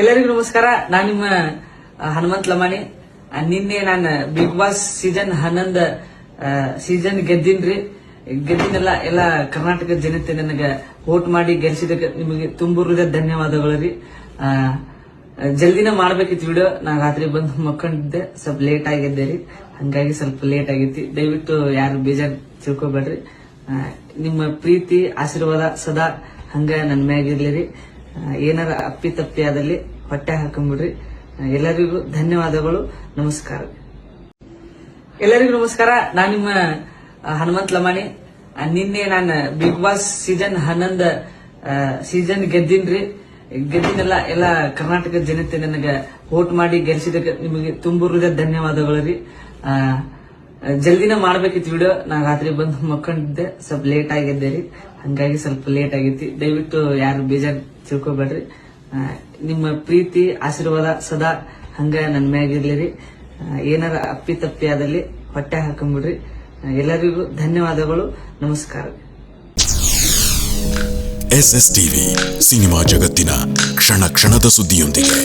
ಎಲ್ಲರಿಗೂ ನಮಸ್ಕಾರ. ನಾನು ನಿಮ್ಮ ಹನುಮಂತ್ ಲಮಾಣಿ. ನಿನ್ನೆ ನಾನು ಬಿಗ್ ಬಾಸ್ ಸೀಸನ್ ಹನ್ನೊಂದು ಸೀಸನ್ ಗೆದ್ದಿನ್ರಿ. ಗೆದ್ದಿನೆಲ್ಲ ಎಲ್ಲ ಕರ್ನಾಟಕ ಜನತೆ ನನಗೆ ವೋಟ್ ಮಾಡಿ ಗೆಲ್ಸಿದಕ್ಕೆ ನಿಮಗೆ ತುಂಬ ಹೃದಯ ಧನ್ಯವಾದಗಳು ರೀ. ಜಲ್ದಿನ ಮಾಡ್ಬೇಕಿತ್ತು ವಿಡಿಯೋ. ನಾ ರಾತ್ರಿ ಬಂದು ಮಕ್ಕೊಂಡಿದ್ದೆ. ಸ್ವಲ್ಪ ಲೇಟ್ ಆಗಿದ್ದೆ ರೀ. ಹಂಗಾಗಿ ಸ್ವಲ್ಪ ಲೇಟ್ ಆಗೈತಿ ದಯವಿಟ್ಟು ಯಾರು ಬೇಜಾರ್ ತಿಳ್ಕೊಬೇಡ್ರಿ. ನಿಮ್ಮ ಪ್ರೀತಿ, ಆಶೀರ್ವಾದ ಸದಾ ಹಂಗ ನನ್ನ ಮ್ಯಾಗಿರ್ಲಿ ರೀ. ಏನಾರ ಅಪ್ಪಿ ತಪ್ಪಿ ಆದಲ್ಲಿ ಹೊಟ್ಟೆ ಹಾಕೊಂಡ್ಬಿಡ್ರಿ ಎಲ್ಲರಿಗೂ ಧನ್ಯವಾದಗಳು. ನಮಸ್ಕಾರ. ಎಲ್ಲರಿಗೂ ನಮಸ್ಕಾರ. ನಾನು ನಿಮ್ಮ ಹನುಮಂತ್ ಲಮಾಣಿ. ನಿನ್ನೆ ನಾನು ಬಿಗ್ ಬಾಸ್ ಸೀಸನ್ ಹನ್ನೊಂದ ಸೀಸನ್ ಗೆದ್ದಿನ್ರಿ. ಗೆದ್ದಿನೆಲ್ಲ, ಎಲ್ಲ ಕರ್ನಾಟಕ ಜನತೆ ನನಗೆ ವೋಟ್ ಮಾಡಿ ಗೆಲ್ಸಿದ ನಿಮಗೆ ತುಂಬ ಹೃದಯ ಧನ್ಯವಾದಗಳು ರೀ. ಜಲ್ದಿನ ಮಾಡ್ಬೇಕಿತ್ತು ವಿಡಿಯೋ ನಾ ರಾತ್ರಿ ಬಂದು ಮಕ್ಕೊಂಡಿದ್ದೆ. ಸ್ವಲ್ಪ ಲೇಟ್ ಆಗಿದ್ದೆ ರೀ. ಹಂಗಾಗಿ ಸ್ವಲ್ಪ ಲೇಟ್ ಆಗಿತ್ತು. ದಯವಿಟ್ಟು ಯಾರು ಬೇಜಾರ್ ತಿಳ್ಕೊಬೇಡ್ರಿ. ನಿಮ್ಮ ಪ್ರೀತಿ, ಆಶೀರ್ವಾದ ಸದಾ ಹಂಗ ನನ್ನ ಮ್ಯಾಗಿರ್ಲಿ ರೀ. ಏನಾರ ಅಪ್ಪಿ ತಪ್ಪಿ ಆದಲ್ಲಿ ಹೊಟ್ಟೆ ಹಾಕೊಂಡ್ಬಿಡ್ರಿ ಎಲ್ಲರಿಗೂ ಧನ್ಯವಾದಗಳು. ನಮಸ್ಕಾರ. ಎಸ್ ಎಸ್ ಟಿವಿ ಸಿನಿಮಾ ಜಗತ್ತಿನ ಕ್ಷಣ ಕ್ಷಣದ ಸುದ್ದಿಯೊಂದಿಗೆ.